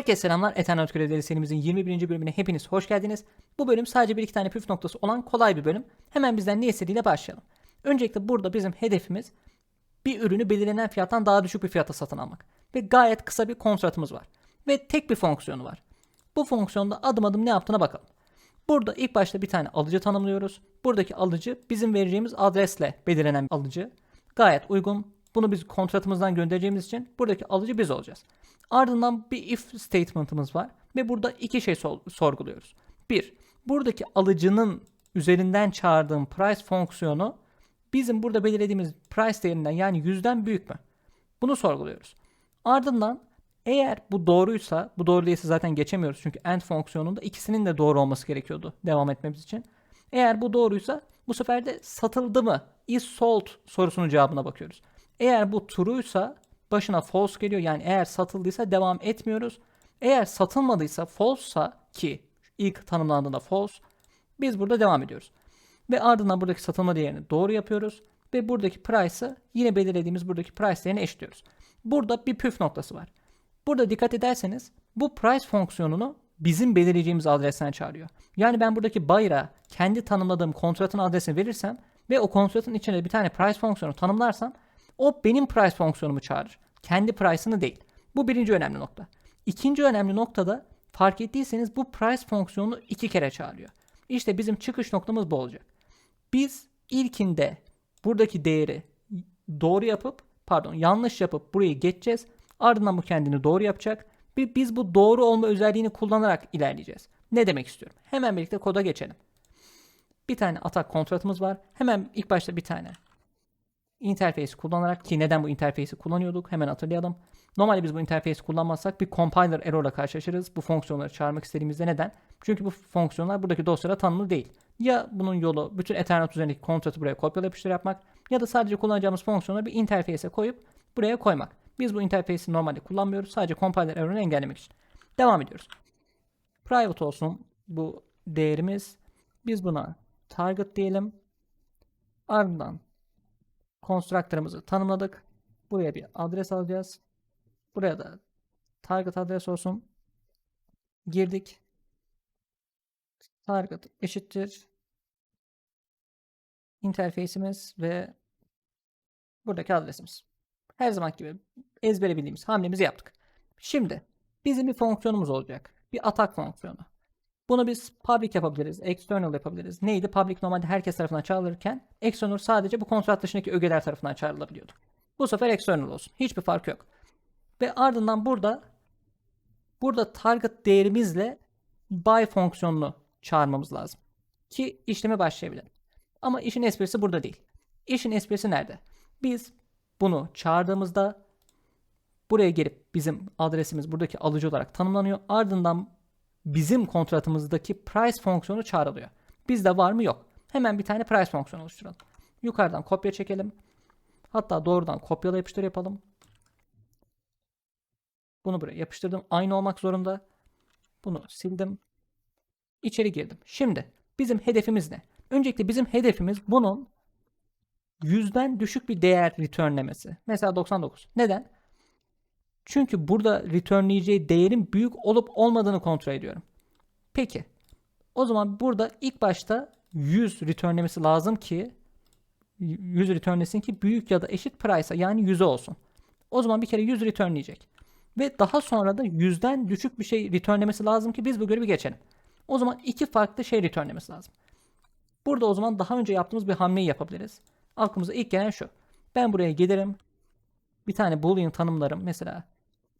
Herkese selamlar. Ethernet Görevleri serimizin 21. bölümüne hepiniz hoş geldiniz. Bu bölüm sadece bir iki tane püf noktası olan kolay bir bölüm. Hemen bizden ne istediğiyle başlayalım. Öncelikle burada bizim hedefimiz bir ürünü belirlenen fiyattan daha düşük bir fiyata satın almak. Ve gayet kısa bir kontratımız var. Ve tek bir fonksiyonu var. Bu fonksiyonda adım adım ne yaptığına bakalım. Burada ilk başta bir tane alıcı tanımlıyoruz. Buradaki alıcı bizim vereceğimiz adresle belirlenen alıcı. Gayet uygun. Bunu biz kontratımızdan göndereceğimiz için buradaki alıcı biz olacağız. Ardından bir if statement'ımız var ve burada iki şey sor- sorguluyoruz. Bir, buradaki alıcının üzerinden çağırdığım price fonksiyonu bizim burada belirlediğimiz price değerinden yani yüzden büyük mü? Bunu sorguluyoruz. Ardından eğer bu doğruysa, bu doğru değilse zaten geçemiyoruz çünkü end fonksiyonunda ikisinin de doğru olması gerekiyordu devam etmemiz için. Eğer bu doğruysa bu sefer de satıldı mı? Is sold sorusunun cevabına bakıyoruz. Eğer bu true'ysa başına false geliyor. Yani eğer satıldıysa devam etmiyoruz. Eğer satılmadıysa false'sa ki ilk tanımlandığında false biz burada devam ediyoruz. Ve ardından buradaki satılma değerini doğru yapıyoruz. Ve buradaki price'ı yine belirlediğimiz buradaki price değerine eşitliyoruz. Burada bir püf noktası var. Burada dikkat ederseniz bu price fonksiyonunu bizim belirleyeceğimiz adresten çağırıyor. Yani ben buradaki buyer'a kendi tanımladığım kontratın adresini verirsem ve o kontratın içine bir tane price fonksiyonu tanımlarsam o benim price fonksiyonumu çağırır. Kendi price'ını değil. Bu birinci önemli nokta. İkinci önemli noktada fark ettiyseniz bu price fonksiyonunu iki kere çağırıyor. İşte bizim çıkış noktamız bu olacak. Biz ilkinde buradaki değeri doğru yapıp pardon yanlış yapıp burayı geçeceğiz. Ardından bu kendini doğru yapacak. Ve biz bu doğru olma özelliğini kullanarak ilerleyeceğiz. Ne demek istiyorum? Hemen birlikte koda geçelim. Bir tane atak kontratımız var. Hemen ilk başta bir tane interface kullanarak ki neden bu interface'i kullanıyorduk hemen hatırlayalım. Normalde biz bu interface'i kullanmazsak bir compiler error'la karşılaşırız. Bu fonksiyonları çağırmak istediğimizde neden? Çünkü bu fonksiyonlar buradaki dosyada tanımlı değil. Ya bunun yolu bütün Ethernet üzerindeki kontratı buraya kopyala yapıştır yapmak ya da sadece kullanacağımız fonksiyonu bir interface'e koyup buraya koymak. Biz bu interface'i normalde kullanmıyoruz. Sadece compiler error'ını engellemek için. Devam ediyoruz. Private olsun bu değerimiz. Biz buna target diyelim. Ardından constructor'ımızı tanımladık. Buraya bir adres alacağız. Buraya da target adres olsun. Girdik. Target eşittir. Interface'imiz ve buradaki adresimiz. Her zaman gibi ezbere bildiğimiz hamlemizi yaptık. Şimdi bizim bir fonksiyonumuz olacak. Bir atak fonksiyonu. Bunu biz public yapabiliriz, external yapabiliriz. Neydi? Public normalde herkes tarafından çağrılırken external sadece bu kontrat dışındaki ögeler tarafından çağrılabiliyordu. Bu sefer external olsun. Hiçbir fark yok. Ve ardından burada burada target değerimizle buy fonksiyonunu çağırmamız lazım. Ki işleme başlayabilirim. Ama işin esprisi burada değil. İşin esprisi nerede? Biz bunu çağırdığımızda buraya gelip bizim adresimiz buradaki alıcı olarak tanımlanıyor. Ardından bizim kontratımızdaki price fonksiyonu çağrılıyor. Bizde var mı yok. Hemen bir tane price fonksiyonu oluşturalım. Yukarıdan kopya çekelim. Hatta doğrudan kopyala yapıştır yapalım. Bunu buraya yapıştırdım. Aynı olmak zorunda. Bunu sildim. İçeri girdim. Şimdi bizim hedefimiz ne? Öncelikle bizim hedefimiz bunun yüzden düşük bir değer returnlemesi. Mesela 99. Neden? Çünkü burada returnleyeceği değerin büyük olup olmadığını kontrol ediyorum. Peki. O zaman burada ilk başta 100 returnlemesi lazım ki 100 returnlesin ki büyük ya da eşit price'a yani 100'e olsun. O zaman bir kere 100 returnleyecek. Ve daha sonra da 100'den düşük bir şey returnlemesi lazım ki biz bu görevi geçelim. O zaman iki farklı şey returnlemesi lazım. Burada o zaman daha önce yaptığımız bir hamleyi yapabiliriz. Aklımıza ilk gelen şu. Ben buraya gelirim. Bir tane boolean tanımlarım. Mesela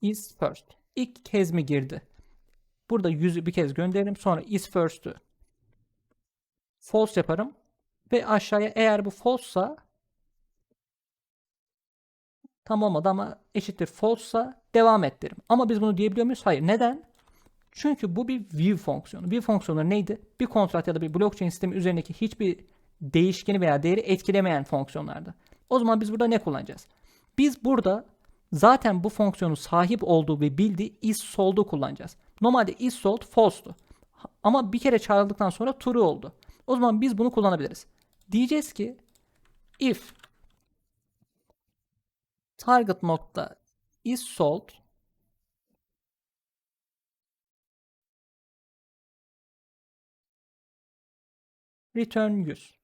is first. İlk kez mi girdi? Burada yüzü bir kez gönderirim. Sonra is first'ü false yaparım. Ve aşağıya eğer bu false'sa tam olmadı ama eşittir false'sa devam ettirim. Ama biz bunu diyebiliyor muyuz? Hayır. Neden? Çünkü bu bir view fonksiyonu. View fonksiyonu neydi? Bir kontrat ya da bir blockchain sistemi üzerindeki hiçbir değişkeni veya değeri etkilemeyen fonksiyonlardı. O zaman biz burada ne kullanacağız? Biz burada Zaten bu fonksiyonun sahip olduğu ve bildiği is sold'u kullanacağız. Normalde is sold false'tu. Ama bir kere çağrıldıktan sonra true oldu. O zaman biz bunu kullanabiliriz. Diyeceğiz ki if target nokta is sold return 100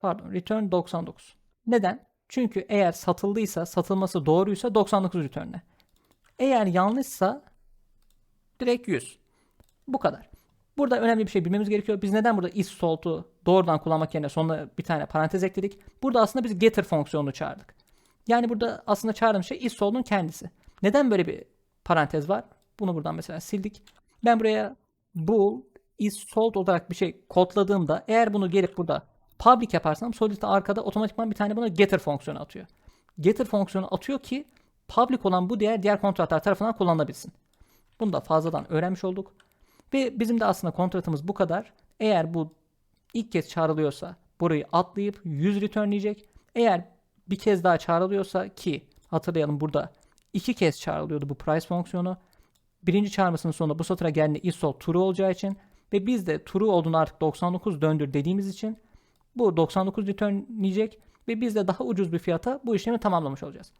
pardon return 99 neden çünkü eğer satıldıysa, satılması doğruysa 99 return'e. Eğer yanlışsa direkt 100. Bu kadar. Burada önemli bir şey bilmemiz gerekiyor. Biz neden burada is salt'u doğrudan kullanmak yerine sonuna bir tane parantez ekledik? Burada aslında biz getter fonksiyonunu çağırdık. Yani burada aslında çağırdığım şey is salt'un kendisi. Neden böyle bir parantez var? Bunu buradan mesela sildik. Ben buraya bool is salt olarak bir şey kodladığımda eğer bunu gelip burada public yaparsam Solid'de arkada otomatikman bir tane buna getter fonksiyonu atıyor. Getter fonksiyonu atıyor ki public olan bu değer diğer kontratlar tarafından kullanılabilsin. Bunu da fazladan öğrenmiş olduk. Ve bizim de aslında kontratımız bu kadar. Eğer bu ilk kez çağrılıyorsa burayı atlayıp 100 returnleyecek. Eğer bir kez daha çağrılıyorsa ki hatırlayalım burada iki kez çağrılıyordu bu price fonksiyonu. Birinci çağrılmasının sonunda bu satıra geldiğinde isol true olacağı için ve biz de true olduğunu artık 99 döndür dediğimiz için bu 99 returnleyecek ve biz de daha ucuz bir fiyata bu işlemi tamamlamış olacağız.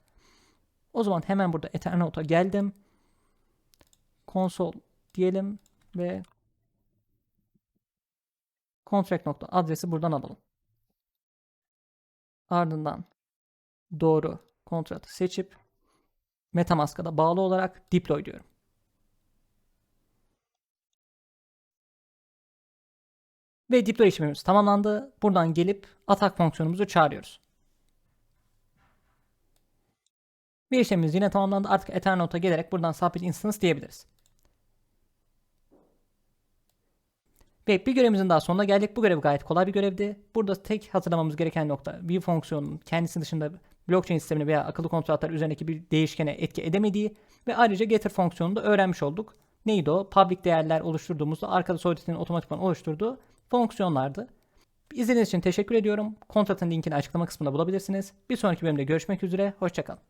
O zaman hemen burada Ethernote'a geldim. Console diyelim ve contract nokta adresi buradan alalım. Ardından doğru kontratı seçip MetaMask'a da bağlı olarak deploy diyorum. Ve deploy işlemimiz tamamlandı. Buradan gelip atak fonksiyonumuzu çağırıyoruz. Ve işlemimiz yine tamamlandı. Artık Ethernote'a gelerek buradan submit instance diyebiliriz. Ve bir görevimizin daha sonuna geldik. Bu görev gayet kolay bir görevdi. Burada tek hatırlamamız gereken nokta view fonksiyonunun kendisi dışında blockchain sistemini veya akıllı kontratlar üzerindeki bir değişkene etki edemediği ve ayrıca getter fonksiyonunu da öğrenmiş olduk. Neydi o? Public değerler oluşturduğumuzda arkada Solid'in otomatikman oluşturduğu fonksiyonlardı. İzlediğiniz için teşekkür ediyorum. Kontratın linkini açıklama kısmında bulabilirsiniz. Bir sonraki bölümde görüşmek üzere. Hoşçakalın.